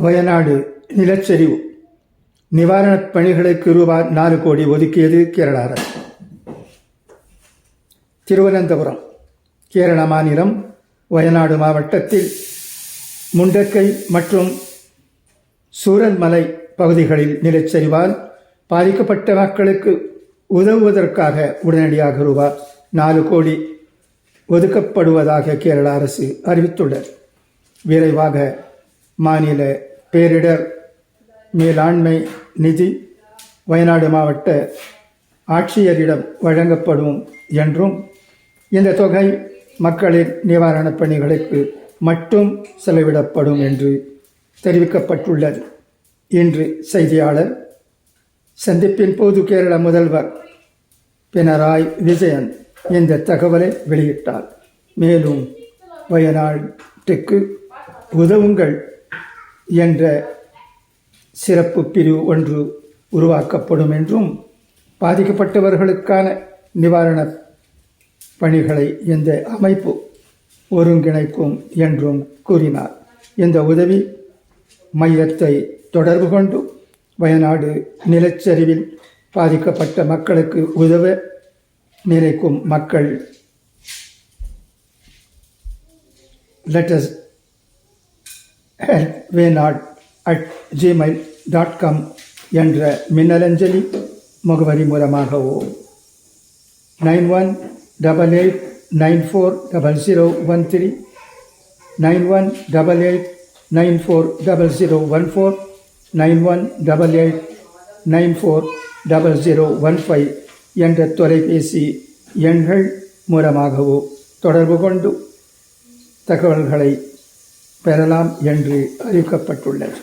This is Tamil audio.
வயநாடு நிலச்சரிவு. நிவாரணப் பணிகளுக்கு ரூபாய் நாலு கோடி ஒதுக்கியது கேரள அரசு. திருவனந்தபுரம் கேரள மாநிலம் வயநாடு மாவட்டத்தில் முண்டக்கை மற்றும் சூரன்மலை பகுதிகளில் நிலச்சரிவால் பாதிக்கப்பட்ட மக்களுக்கு உதவுவதற்காக உடனடியாக ரூபாய் நாலு கோடி ஒதுக்கப்படுவதாக கேரள அரசு அறிவித்துள்ளது. விரைவாக மாநில பேரிடர் மேலாண்மை நிதி வயநாடு மாவட்ட ஆட்சியரிடம் வழங்கப்படும் என்றும் இந்த தொகை மக்களின் நிவாரணப் பணிகளுக்கு மட்டும் செலவிடப்படும் என்று தெரிவிக்கப்பட்டுள்ளது. இன்று செய்தியாளர் சந்திப்பின் போது கேரள முதல்வர் பினராய் விஜயன் இந்த தகவலை வெளியிட்டார். மேலும் வயநாட்டுக்கு உதவுங்கள். என்ற சிறப்பு பிரிவு ஒன்று உருவாக்கப்படும் என்றும் பாதிக்கப்பட்டவர்களுக்கான நிவாரணப் பணிகளை இந்த அமைப்பு ஒருங்கிணைக்கும் என்றும் கூறினார். இந்த உதவி மையத்தை தொடர்பு கொண்டு வயநாடு நிலச்சரிவில் பாதிக்கப்பட்ட மக்களுக்கு உதவ நினைக்கும் மக்கள் ஹெல்ப் வேநாட் அட் ஜிமெயில் டாட் காம் என்ற மின்னலஞ்சலி முகவரி மூலமாகவோ nine one double eight nine four double zero one three nine one double eight nine four double zero one four nine one double eight nine four double zero one five என்ற தொலைபேசி எண்கள் மூலமாகவோ தொடர்பு கொண்டு தகவல்களை பெறலாம் என்று அறிவிக்கப்பட்டுள்ளது.